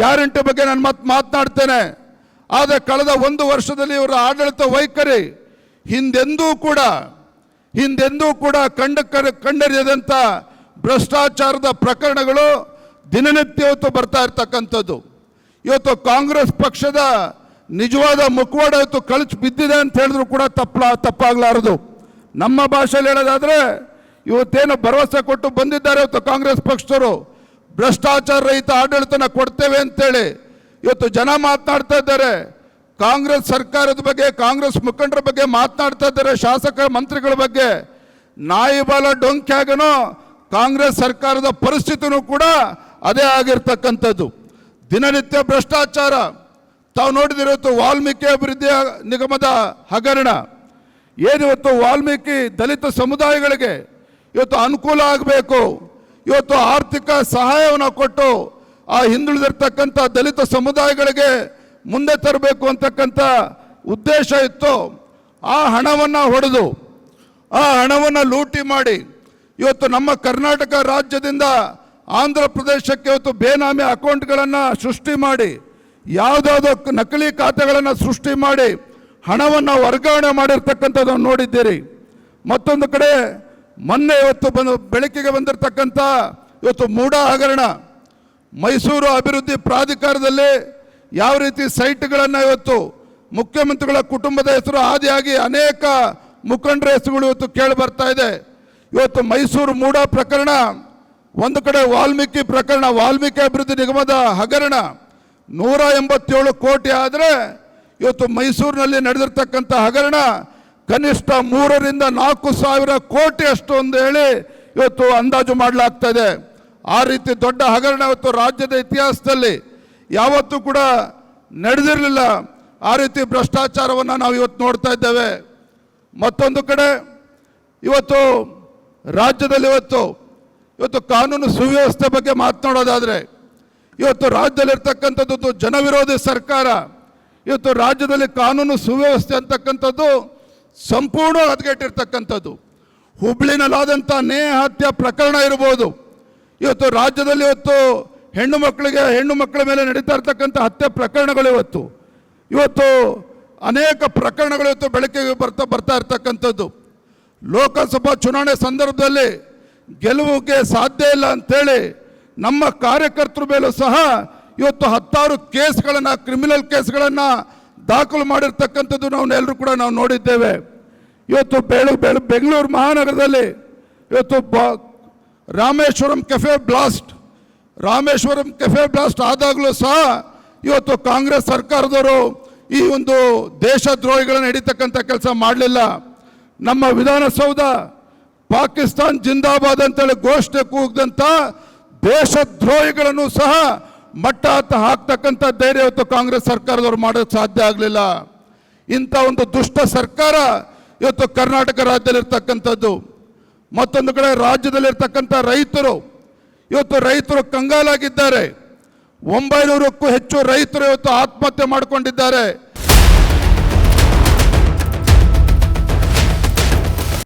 Guarantee ಬಗ್ಗೆ ನಾನು ಮತ್ತೆ ಮಾತನಾಡ್ತೇನೆ. ಆದರೆ ಕಳೆದ ಒಂದು ವರ್ಷದಲ್ಲಿ ಇವರ ಆಡಳಿತ ವೈಖರಿ, ಹಿಂದೆಂದೂ ಕೂಡ ಹಿಂದೆಂದೂ ಕೂಡ ಕಂಡ ಕಂಡರಿಯದಂಥ ಭ್ರಷ್ಟಾಚಾರದ ಪ್ರಕರಣಗಳು ದಿನನಿತ್ಯ ಇವತ್ತು ಬರ್ತಾ ಇರ್ತಕ್ಕಂಥದ್ದು. ಇವತ್ತು ಕಾಂಗ್ರೆಸ್ ಪಕ್ಷದ ನಿಜವಾದ ಮುಖವಾಡ ಇವತ್ತು ಕಳಚಿ ಬಿದ್ದಿದೆ ಅಂತ ಹೇಳಿದ್ರು ಕೂಡ ತಪ್ಪಲ ತಪ್ಪಾಗಲಾರದು. ನಮ್ಮ ಭಾಷೆಯಲ್ಲಿ ಹೇಳೋದಾದರೆ, ಇವತ್ತೇನು ಭರವಸೆ ಕೊಟ್ಟು ಬಂದಿದ್ದಾರೆ ಇವತ್ತು ಕಾಂಗ್ರೆಸ್ ಪಕ್ಷದವರು. ಭ್ರಷ್ಟಾಚಾರ ರಹಿತ ಆಡಳಿತನ ಕೊಡ್ತೇವೆ ಅಂತೇಳಿ ಇವತ್ತು ಜನ ಮಾತನಾಡ್ತಾ ಇದ್ದಾರೆ. ಕಾಂಗ್ರೆಸ್ ಸರ್ಕಾರದ ಬಗ್ಗೆ, ಕಾಂಗ್ರೆಸ್ ಮುಖಂಡರ ಬಗ್ಗೆ ಮಾತನಾಡ್ತಾ ಇದ್ದಾರೆ, ಶಾಸಕ ಮಂತ್ರಿಗಳ ಬಗ್ಗೆ. ನಾಯಿ ಬಾಲ ಡೊಂಕ್ಯಾಗನೋ ಕಾಂಗ್ರೆಸ್ ಸರ್ಕಾರದ ಪರಿಸ್ಥಿತಿನೂ ಕೂಡ ಅದೇ ಆಗಿರ್ತಕ್ಕಂಥದ್ದು. ದಿನನಿತ್ಯ ಭ್ರಷ್ಟಾಚಾರ. ತಾವು ನೋಡಿದಿರೋತ್ತು ವಾಲ್ಮೀಕಿ ಅಭಿವೃದ್ಧಿ ನಿಗಮದ ಹಗರಣ. ಏನಿವತ್ತು ವಾಲ್ಮೀಕಿ ದಲಿತ ಸಮುದಾಯಗಳಿಗೆ ಇವತ್ತು ಅನುಕೂಲ ಆಗಬೇಕು. ಇವತ್ತು ಆರ್ಥಿಕ ಸಹಾಯವನ್ನು ಕೊಟ್ಟು ಆ ಹಿಂದುಳಿದಿರ್ತಕ್ಕಂಥ ದಲಿತ ಸಮುದಾಯಗಳಿಗೆ ಮುಂದೆ ತರಬೇಕು ಅಂತಕ್ಕಂಥ ಉದ್ದೇಶ ಇತ್ತು. ಆ ಹಣವನ್ನು ಹೊಡೆದು, ಆ ಹಣವನ್ನು ಲೂಟಿ ಮಾಡಿ ಇವತ್ತು ನಮ್ಮ ಕರ್ನಾಟಕ ರಾಜ್ಯದಿಂದ ಆಂಧ್ರ ಪ್ರದೇಶಕ್ಕೆ ಇವತ್ತು ಬೇನಾಮಿ ಅಕೌಂಟ್ಗಳನ್ನು ಸೃಷ್ಟಿ ಮಾಡಿ ಯಾವುದಾದ್ರು ನಕಲಿ ಖಾತೆಗಳನ್ನು ಸೃಷ್ಟಿ ಮಾಡಿ ಹಣವನ್ನು ವರ್ಗಾವಣೆ ಮಾಡಿರ್ತಕ್ಕಂಥದ್ದನ್ನು ನೋಡಿದ್ದೀರಿ. ಮತ್ತೊಂದು ಕಡೆ ಮೊನ್ನೆ ಇವತ್ತು ಬಂದು ಬೆಳಕಿಗೆ ಬಂದಿರತಕ್ಕಂಥ ಇವತ್ತು ಮೂಡ ಹಗರಣ. ಮೈಸೂರು ಅಭಿವೃದ್ಧಿ ಪ್ರಾಧಿಕಾರದಲ್ಲಿ ಯಾವ ರೀತಿ ಸೈಟ್ಗಳನ್ನು ಇವತ್ತು ಮುಖ್ಯಮಂತ್ರಿಗಳ ಕುಟುಂಬದ ಹೆಸರು ಆದಿಯಾಗಿ ಅನೇಕ ಮುಖಂಡರ ಹೆಸರುಗಳು ಇವತ್ತು ಕೇಳಿ ಬರ್ತಾ ಇದೆ. ಇವತ್ತು ಮೈಸೂರು ಮೂಡ ಪ್ರಕರಣ, ಒಂದು ಕಡೆ ವಾಲ್ಮೀಕಿ ಪ್ರಕರಣ, ವಾಲ್ಮೀಕಿ ಅಭಿವೃದ್ಧಿ ನಿಗಮದ ಹಗರಣ. ನೂರ ಎಂಬತ್ತೇಳು ಕೋಟಿ ಆದರೆ ಇವತ್ತು ಮೈಸೂರಿನಲ್ಲಿ ನಡೆದಿರ್ತಕ್ಕಂಥ ಹಗರಣ ಕನಿಷ್ಠ ಮೂರರಿಂದ ನಾಲ್ಕು ಸಾವಿರ ಕೋಟಿ ಅಷ್ಟು ಅಂತ ಹೇಳಿ ಇವತ್ತು ಅಂದಾಜು ಮಾಡಲಾಗ್ತಾ ಇದೆ ಆ ರೀತಿ ದೊಡ್ಡ ಹಗರಣ ಇವತ್ತು ರಾಜ್ಯದ ಇತಿಹಾಸದಲ್ಲಿ ಯಾವತ್ತೂ ಕೂಡ ನಡೆದಿರಲಿಲ್ಲ. ಆ ರೀತಿ ಭ್ರಷ್ಟಾಚಾರವನ್ನು ನಾವು ಇವತ್ತು ನೋಡ್ತಾ ಇದ್ದೇವೆ. ಮತ್ತೊಂದು ಕಡೆ ಇವತ್ತು ರಾಜ್ಯದಲ್ಲಿ ಇವತ್ತು ಇವತ್ತು ಕಾನೂನು ಸುವ್ಯವಸ್ಥೆ ಬಗ್ಗೆ ಮಾತನಾಡೋದಾದರೆ, ಇವತ್ತು ರಾಜ್ಯದಲ್ಲಿರ್ತಕ್ಕಂಥದ್ದು ಜನವಿರೋಧಿ ಸರ್ಕಾರ, ಇವತ್ತು ರಾಜ್ಯದಲ್ಲಿ ಕಾನೂನು ಸುವ್ಯವಸ್ಥೆ ಅಂತಕ್ಕಂಥದ್ದು ಸಂಪೂರ್ಣ ಹದಗೆಟ್ಟಿರ್ತಕ್ಕಂಥದ್ದು. ಹುಬ್ಳಿನಲ್ಲಾದಂಥ ನೇ ಹತ್ಯೆ ಪ್ರಕರಣ ಇರ್ಬೋದು. ಇವತ್ತು ರಾಜ್ಯದಲ್ಲಿ ಇವತ್ತು ಹೆಣ್ಣು ಮಕ್ಕಳಿಗೆ, ಹೆಣ್ಣು ಮಕ್ಕಳ ಮೇಲೆ ನಡೀತಾ ಇರ್ತಕ್ಕಂಥ ಹತ್ಯೆ ಪ್ರಕರಣಗಳು ಇವತ್ತು. ಇವತ್ತು ಅನೇಕ ಪ್ರಕರಣಗಳು ಇವತ್ತು ಬೆಳಕಿಗೆ ಬರ್ತಾ ಬರ್ತಾ ಇರ್ತಕ್ಕಂಥದ್ದು. ಲೋಕಸಭಾ ಚುನಾವಣೆ ಸಂದರ್ಭದಲ್ಲಿ ಗೆಲುವಿಗೆ ಸಾಧ್ಯ ಇಲ್ಲ ಅಂಥೇಳಿ ನಮ್ಮ ಕಾರ್ಯಕರ್ತರ ಮೇಲೂ ಸಹ ಇವತ್ತು ಹತ್ತಾರು ಕೇಸ್ಗಳನ್ನು, ಕ್ರಿಮಿನಲ್ ಕೇಸ್ಗಳನ್ನು ದಾಖಲು ಮಾಡಿರ್ತಕ್ಕಂಥದ್ದು ನಾವು ಕೂಡ ನಾವು ನೋಡಿದ್ದೇವೆ. ಇವತ್ತು ಬೆಳು ಬೆಳು ಬೆಂಗಳೂರು ಮಹಾನಗರದಲ್ಲಿ ಇವತ್ತು ಬ Rameshwaram cafe blast Rameshwaram cafe blast ಆದಾಗಲೂ ಸಹ ಇವತ್ತು ಕಾಂಗ್ರೆಸ್ ಸರ್ಕಾರದವರು ಈ ಒಂದು ದೇಶದ್ರೋಹಿಗಳನ್ನು ಹಿಡಿತಕ್ಕಂಥ ಕೆಲಸ ಮಾಡಲಿಲ್ಲ. ನಮ್ಮ ವಿಧಾನಸೌಧ ಪಾಕಿಸ್ತಾನ್ ಜಿಂದಾಬಾದ್ ಅಂತೇಳಿ ಘೋಷಣೆ ಕೂಗಿದಂಥ ದೇಶದ್ರೋಹಿಗಳನ್ನು ಸಹ ಮಟ್ಟ ಹತ್ತ ಹಾಕ್ತಕ್ಕಂಥ ಧೈರ್ಯ ಇವತ್ತು ಕಾಂಗ್ರೆಸ್ ಸರ್ಕಾರದವರು ಮಾಡೋಕ್ಕೆ ಸಾಧ್ಯ ಆಗಲಿಲ್ಲ. ಇಂಥ ಒಂದು ದುಷ್ಟ ಸರ್ಕಾರ ಇವತ್ತು ಕರ್ನಾಟಕ ರಾಜ್ಯದಲ್ಲಿರ್ತಕ್ಕಂಥದ್ದು. ಮತ್ತೊಂದು ಕಡೆ ರಾಜ್ಯದಲ್ಲಿರ್ತಕ್ಕಂಥ ರೈತರು, ಇವತ್ತು ರೈತರು ಕಂಗಾಲಾಗಿದ್ದಾರೆ. ಒಂಬೈನೂರಕ್ಕೂ ಹೆಚ್ಚು ರೈತರು ಇವತ್ತು ಆತ್ಮಹತ್ಯೆ ಮಾಡಿಕೊಂಡಿದ್ದಾರೆ.